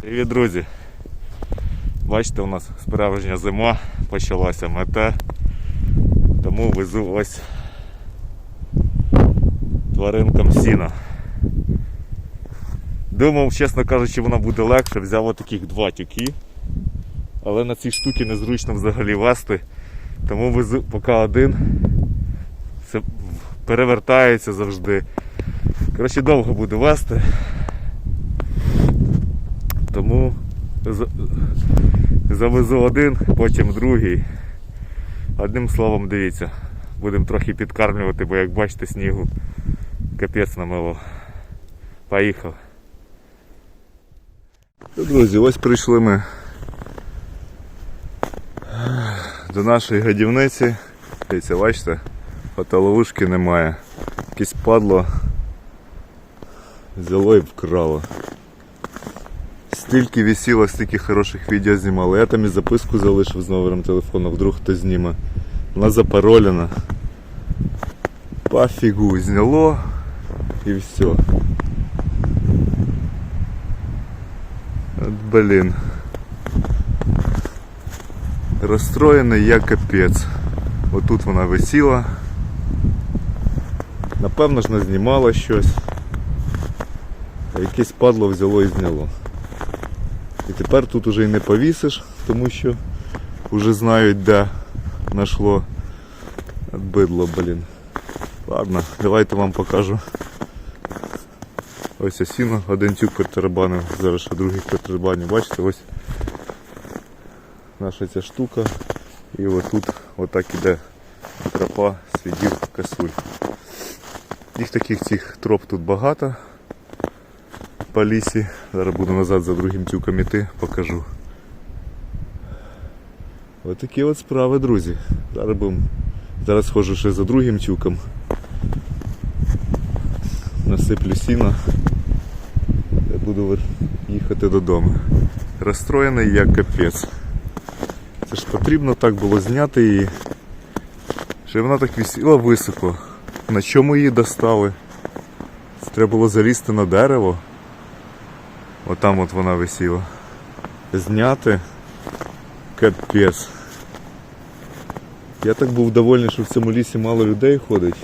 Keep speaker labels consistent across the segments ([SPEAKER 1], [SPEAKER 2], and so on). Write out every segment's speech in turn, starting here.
[SPEAKER 1] Привіт, друзі! Бачите, у нас справжня зима почалася мете, тому везу ось тваринкам сіна. Думав, чесно кажучи, воно буде легше, взяв отаких два тюки, але на цій штуці незручно взагалі вести, тому везу поки один. Це перевертається завжди. Коротше, довго буду вести. Тому завезу один, потім другий. Одним словом, дивіться, будемо трохи підкармлювати, бо як бачите, снігу капець намило. Поїхав. Ну, Друзі, ось прийшли ми до нашої годівниці. Дивіться, бачите, фотоловушки немає. Якесь падло взяло і вкрало. Стільки висіло, стільки хороших відео знімали. Я там і записку залишив з номером телефону, вдруг хтось зніме. Вона запаролена. Пофігу, зняло і все. От, блін. Розстроєний я капець. Отут вона висіла. Напевно ж не знімала щось. А якесь падло взяло і зняло. І тепер тут уже і не повісиш, тому що вже знають, де нашло бидло, блін. Ладно, давайте вам покажу. Ось осіно, один тюк перетарабанив, зараз ще другий перетарабанив. Бачите, ось наша ця штука. І отут отак іде тропа слідів косуль. Їх таких цих троп тут багато по лісі. Зараз буду назад за другим тюком іти, покажу. Ось такі от справи, друзі. Зараз будем... Зараз схожу ще за другим тюком. Насиплю сіна. Я буду їхати додому. Розстроєний як капець. Це ж потрібно так було зняти її. Щоб вона так висіла високо. На чому її достали? Треба було залізти на дерево. Отам от вона висіла. Зняти. Капець. Я так був довольний, що в цьому лісі мало людей ходить.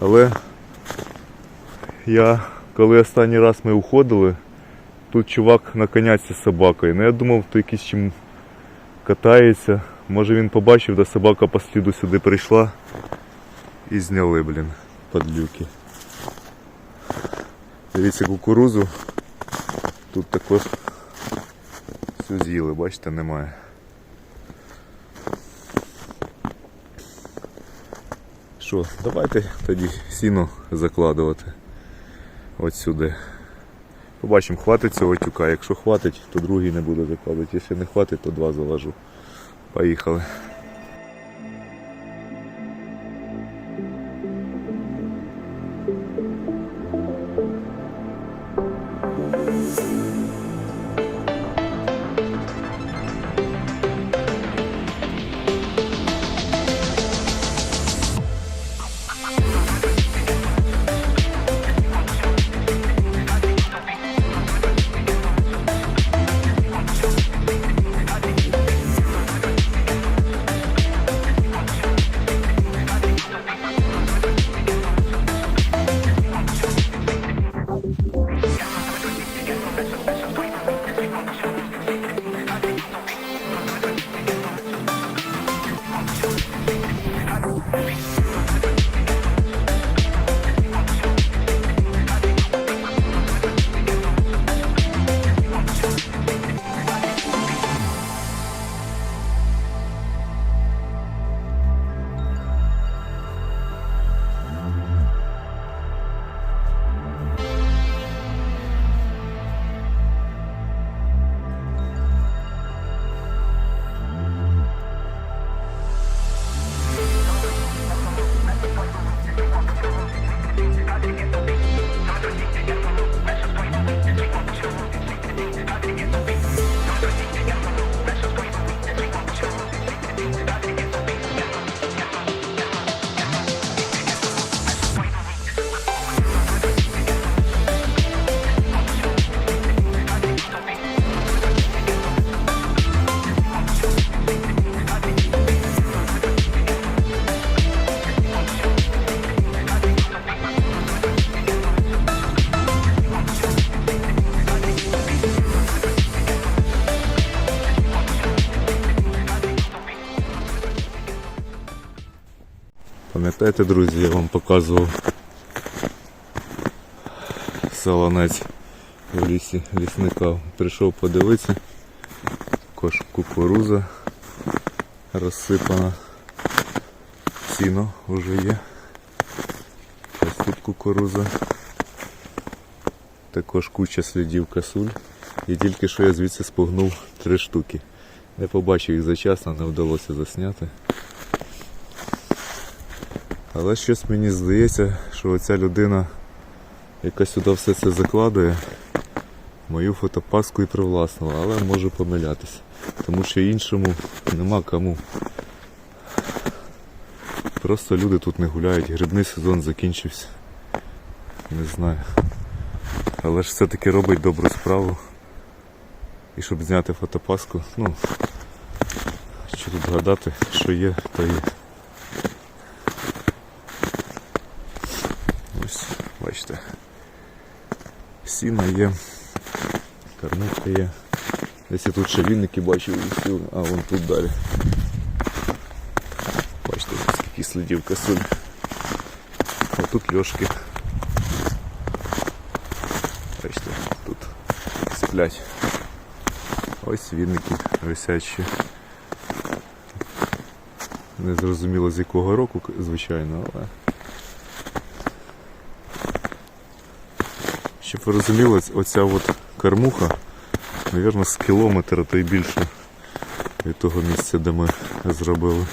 [SPEAKER 1] Але я, коли останній раз ми уходили, тут чувак на коняці з собакою. Ну я думав, то якийсь чим катається. Може він побачив, де собака по сліду сюди прийшла і зняли, блін, падлюки. Дивіться кукурузу. Тут також все з'їли, бачите, немає. Що, давайте тоді сіно закладувати от сюди. Побачимо, хватить цього тюка. Якщо хватить, то другий не буду закладати. Якщо не хватить, то два заложу. Поїхали. rocking in the beat. Пам'ятаєте, друзі, я вам показував салонець в лісі лісника. Прийшов подивитися. Також кукуруза розсипана. Сіно вже є. Ось тут кукуруза. Також куча слідів касуль. І тільки що я звідси спугнув три штуки. Не побачив їх зачасно, не вдалося засняти. Але щось мені здається, що оця людина, яка сюди все це закладує, мою фотопаску і привласнила, але можу помилятися. Тому що іншому нема кому. Просто люди тут не гуляють, грибний сезон закінчився. Не знаю. Але ж все-таки робить добру справу. І щоб зняти фотопаску, ну, що тут гадати, що є, то є. Ось, бачите. Сіна є, кормушка є. Десь я тут ще вінники бачив а вон тут далі. Бачите, скільки слідів косуль. А тут льошки. Бачите, тут сплять. Ось вінники висячі. Не зрозуміло з якого року, звичайно, але. Щоб ви розуміли, оця от кормуха, мабуть, з кілометра та й більше від того місця, де ми зробили.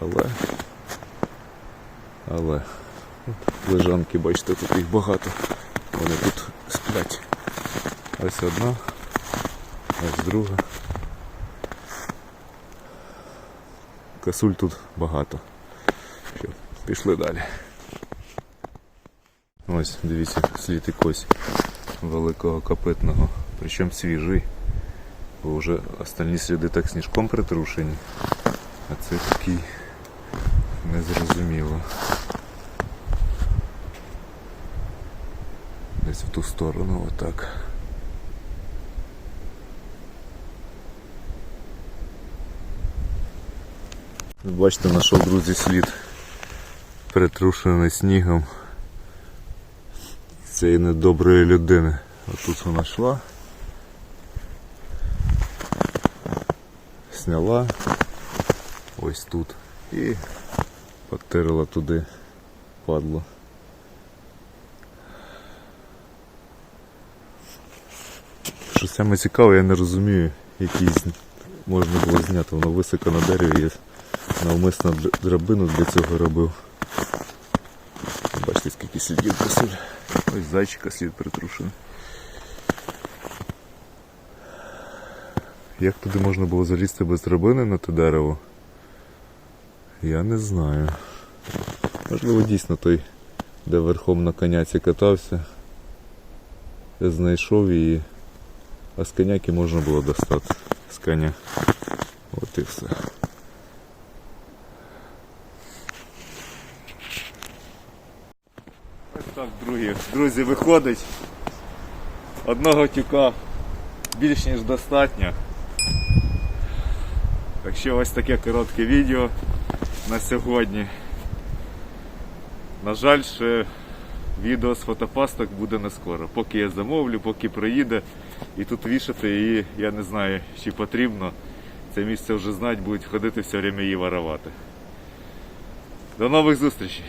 [SPEAKER 1] Але. Але. Лежанки, бачите, тут їх багато. Вони тут сплять. Ось одна, ось друга. Касуль тут багато. Пішли далі. Ось, дивіться, слід якось великого копитного, причому свіжий. Бо вже остальні сліди так сніжком притрушені. А це такий незрозуміло. Десь в ту сторону отак. Бачите, знайшов, друзі, слід притрушений снігом цієї недоброї людини. Отут вона йшла. Сняла ось тут і потерла туди падло. Що саме цікаве, я не розумію, який можна було зняти. Воно високо на дереві, я навмисно драбину для цього робив. Бачите, скільки слідів косуль. Ось зайчика слід притрушений. Як туди можна було залізти без драбини на те дерево? Я не знаю. Можливо, дійсно той, де верхом на коняці катався, знайшов її, а з коняки можна було достати з коня. От і все. Так, друзі, друзі, виходить. Одного тюка більш ніж достатньо. Так що ось таке коротке відео на сьогодні. На жаль, ще відео з фотопасток буде не скоро. Поки я замовлю, поки приїде і тут вішати і я не знаю, чи потрібно. Це місце вже знать, будуть ходити все время її воровати. До нових зустрічей!